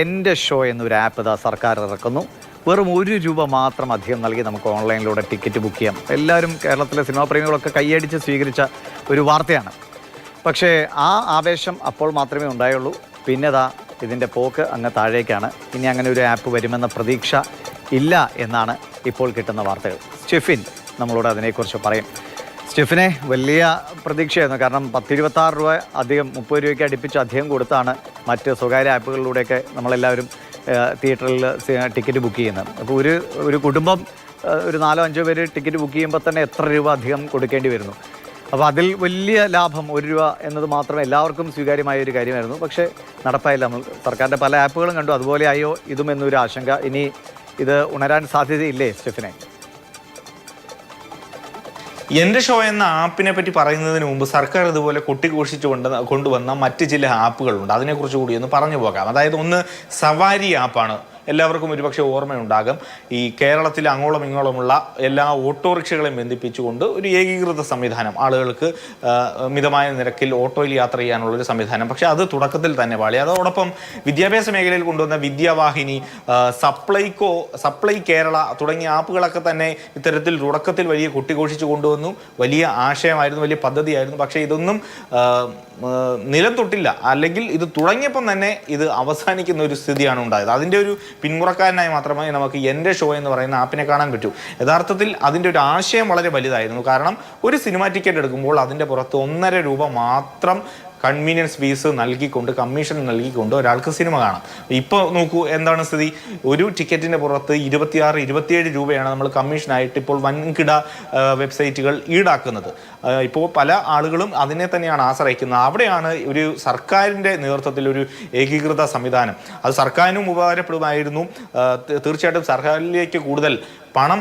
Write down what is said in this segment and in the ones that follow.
എന്റെ ഷോ എന്നൊരു ആപ്പ് ഇതാ സർക്കാർ ഇറക്കുന്നു. വെറും ഒരു രൂപ മാത്രം അധികം നൽകി നമുക്ക് ഓൺലൈനിലൂടെ ടിക്കറ്റ് ബുക്ക് ചെയ്യാം. എല്ലാവരും കേരളത്തിലെ സിനിമാ പ്രേമികളൊക്കെ കൈയടിച്ച് സ്വീകരിച്ച ഒരു വാർത്തയാണ്. പക്ഷേ ആ ആവേശം അപ്പോൾ മാത്രമേ ഉണ്ടായുള്ളൂ. പിന്നെതാ ഇതിന്റെ പോക്ക് അങ്ങ് താഴേക്കാണ്. ഇനി അങ്ങനെ ഒരു ആപ്പ് വരുമെന്ന പ്രതീക്ഷ ഇല്ല എന്നാണ് ഇപ്പോൾ കിട്ടുന്ന വാർത്തകൾ. സ്റ്റെഫിൻ നമ്മളോട് അതിനെക്കുറിച്ച് പറയും. സ്റ്റെഫിനെ വലിയ പ്രതീക്ഷയായിരുന്നു. കാരണം പത്തിരുപത്തി ആറ് രൂപ അധികം മുപ്പത് രൂപയ്ക്ക് അടുപ്പിച്ച് അധികം കൊടുത്താണ് മറ്റ് സ്വകാര്യ ആപ്പുകളിലൂടെയൊക്കെ നമ്മളെല്ലാവരും തിയേറ്ററിൽ ടിക്കറ്റ് ബുക്ക് ചെയ്യുന്നത്. അപ്പോൾ ഒരു ഒരു കുടുംബം ഒരു നാലോ അഞ്ചോ പേര് ടിക്കറ്റ് ബുക്ക് ചെയ്യുമ്പോൾ തന്നെ എത്ര രൂപ അധികം കൊടുക്കേണ്ടി വരുന്നു. അപ്പോൾ അതിൽ വലിയ ലാഭം ഒരു രൂപ എന്നത് മാത്രമേ എല്ലാവർക്കും സ്വീകാര്യമായ ഒരു കാര്യമായിരുന്നു. പക്ഷേ നടപ്പായില്ല. നമ്മൾ സർക്കാരിന്റെ പല ആപ്പുകളും കണ്ടു. അതുപോലെ ആയോ ഇതും എന്നൊരു ആശങ്ക. ഇനി ഇത് ഉണരാൻ സാധ്യതയില്ലേ സ്റ്റെഫിനെ? എന്റെ ഷോ എന്ന ആപ്പിനെ പറ്റി പറയുന്നതിന് മുമ്പ് സർക്കാർ ഇതുപോലെ കൊട്ടിഘോഷിച്ച് കൊണ്ട് കൊണ്ടുവന്ന മറ്റ് ചില ആപ്പുകളുണ്ട്. അതിനെക്കുറിച്ച് കൂടി ഒന്ന് പറഞ്ഞു പോകാം. അതായത് ഒന്ന് സവാരി ആപ്പാണ്. എല്ലാവർക്കും ഒരുപക്ഷെ ഓർമ്മയുണ്ടാകും. ഈ കേരളത്തിലെ അങ്ങോളം ഇങ്ങോളമുള്ള എല്ലാ ഓട്ടോറിക്ഷകളെയും ബന്ധിപ്പിച്ചുകൊണ്ട് ഒരു ഏകീകൃത സംവിധാനം. ആളുകൾക്ക് മിതമായ നിരക്കിൽ ഓട്ടോയിൽ യാത്ര ചെയ്യാനുള്ള ഒരു സംവിധാനം. പക്ഷേ അത് തുടക്കത്തിൽ തന്നെ പാളി. അതോടൊപ്പം വിദ്യാഭ്യാസ മേഖലയിൽ കൊണ്ടുവന്ന വിദ്യാവാഹിനി സപ്ലൈകോ സപ്ലൈ കേരള തുടങ്ങിയ ആപ്പുകളൊക്കെ തന്നെ ഇത്തരത്തിൽ തുടക്കത്തിൽ വലിയ കുട്ടിഘോഷിച്ചു കൊണ്ടുവന്നു. വലിയ ആശയമായിരുന്നു വലിയ പദ്ധതിയായിരുന്നു. പക്ഷേ ഇതൊന്നും നിലം തൊട്ടില്ല. അല്ലെങ്കിൽ ഇത് തുടങ്ങിയപ്പം തന്നെ ഇത് അവസാനിക്കുന്ന ഒരു സ്ഥിതിയാണ് ഉണ്ടായത്. അതിന്റെ ഒരു പിന്മുറക്കാരനായി മാത്രമേ നമുക്ക് എന്റെ ഷോ എന്ന് പറയുന്ന ആപ്പിനെ കാണാൻ പറ്റൂ. യഥാർത്ഥത്തിൽ അതിന്റെ ഒരു ആശയം വളരെ വലുതായിരുന്നു. കാരണം ഒരു സിനിമ ടിക്കറ്റ് എടുക്കുമ്പോൾ അതിന്റെ പുറത്ത് ഒന്നര രൂപ മാത്രം കൺവീനിയൻസ് ഫീസ് നൽകിക്കൊണ്ട് കമ്മീഷൻ നൽകിക്കൊണ്ട് ഒരാൾക്ക് സിനിമ കാണാം. ഇപ്പോൾ നോക്കൂ എന്താണ് സ്ഥിതി? ഒരു ടിക്കറ്റിന്റെ പുറത്ത് ഇരുപത്തിയാറ് ഇരുപത്തിയേഴ് രൂപയാണ് നമ്മൾ കമ്മീഷനായിട്ട് ഇപ്പോൾ വൻകിട വെബ്സൈറ്റുകൾ ഈടാക്കുന്നത്. ഇപ്പോൾ പല ആളുകളും അതിനെ തന്നെയാണ് ആശ്രയിക്കുന്നത്. അവിടെയാണ് ഒരു സർക്കാരിന്റെ നേതൃത്വത്തിൽ ഒരു ഏകീകൃത സംവിധാനം. അത് സർക്കാരിനും ഉപകാരപ്പെടുമായിരുന്നു തീർച്ചയായിട്ടും സർക്കാരിലേക്ക് കൂടുതൽ പണം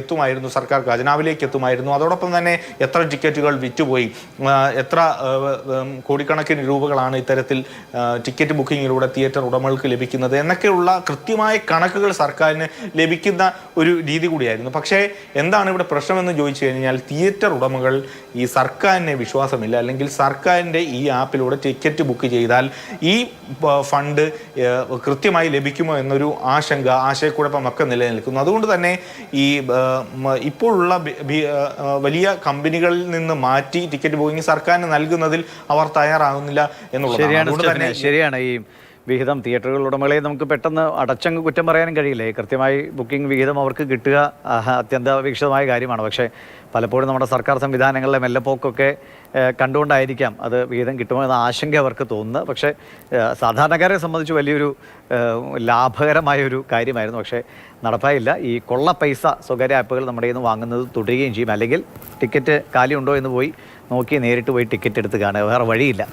എത്തുമായിരുന്നു സർക്കാർ ഖജനാവിലേക്ക് എത്തുമായിരുന്നു. അതോടൊപ്പം തന്നെ എത്ര ടിക്കറ്റുകൾ വിറ്റുപോയി. എത്ര കോടിക്കണക്കിന് രൂപകളാണ് ഇത്തരത്തിൽ ടിക്കറ്റ് ബുക്കിങ്ങിലൂടെ തിയേറ്റർ ഉടമകൾക്ക് ലഭിക്കുന്നത് എന്നൊക്കെയുള്ള കൃത്യമായ കണക്കുകൾ സർക്കാരിന് ലഭിക്കുന്ന ഒരു രീതി കൂടിയായിരുന്നു. പക്ഷേ എന്താണ് ഇവിടെ പ്രശ്നമെന്ന് ചോദിച്ചു കഴിഞ്ഞാൽ തിയേറ്റർ ഉടമകൾ ഈ സർക്കാരിനെ വിശ്വാസമില്ല. അല്ലെങ്കിൽ സർക്കാരിന്റെ ഈ ആപ്പിലൂടെ ടിക്കറ്റ് ബുക്ക് ചെയ്താൽ ഈ ഫണ്ട് കൃത്യമായി ലഭിക്കുമോ എന്നൊരു ആശങ്ക ആശയക്കുഴപ്പമൊക്കെ നിലനിൽക്കുന്നു. അതുകൊണ്ട് തന്നെ ഈ ഇപ്പോഴുള്ള വലിയ കമ്പനികളിൽ നിന്ന് മാറ്റി ടിക്കറ്റ് ബുക്കിംഗ് സർക്കാരിന് നൽകുന്നതിൽ അവർ തയ്യാറാകുന്നില്ല എന്നുള്ളതാണ്. ശരിയാണ് ശരിയാണ് ഈ വിഹിതം തിയേറ്ററുകൾ ഉടമകളെ നമുക്ക് പെട്ടെന്ന് അടച്ചങ്ങ് കുറ്റം പറയാനും കഴിയില്ലേ? കൃത്യമായി ബുക്കിംഗ് വിഹിതം അവർക്ക് കിട്ടുക അത്യന്താപേക്ഷിതമായ കാര്യമാണ്. പക്ഷേ പലപ്പോഴും നമ്മുടെ സർക്കാർ സംവിധാനങ്ങളിലെ മെല്ലപ്പോക്കൊക്കെ കണ്ടുകൊണ്ടായിരിക്കാം അത് വിഹിതം കിട്ടുമോ എന്ന ആശങ്ക അവർക്ക് തോന്നുന്നത്. പക്ഷേ സാധാരണക്കാരെ സംബന്ധിച്ച് വലിയൊരു ലാഭകരമായൊരു കാര്യമായിരുന്നു. പക്ഷേ നടപ്പായില്ല. ഈ കൊള്ള പൈസ സ്വകാര്യ ആപ്പുകൾ നമ്മുടെ നിന്ന് വാങ്ങുന്നത് തുടരുകയും ചെയ്യും. അല്ലെങ്കിൽ ടിക്കറ്റ് കാലിയുണ്ടോ എന്ന് പോയി നോക്കി നേരിട്ട് പോയി ടിക്കറ്റ് എടുത്ത് കാണുക. വേറെ വഴിയില്ല.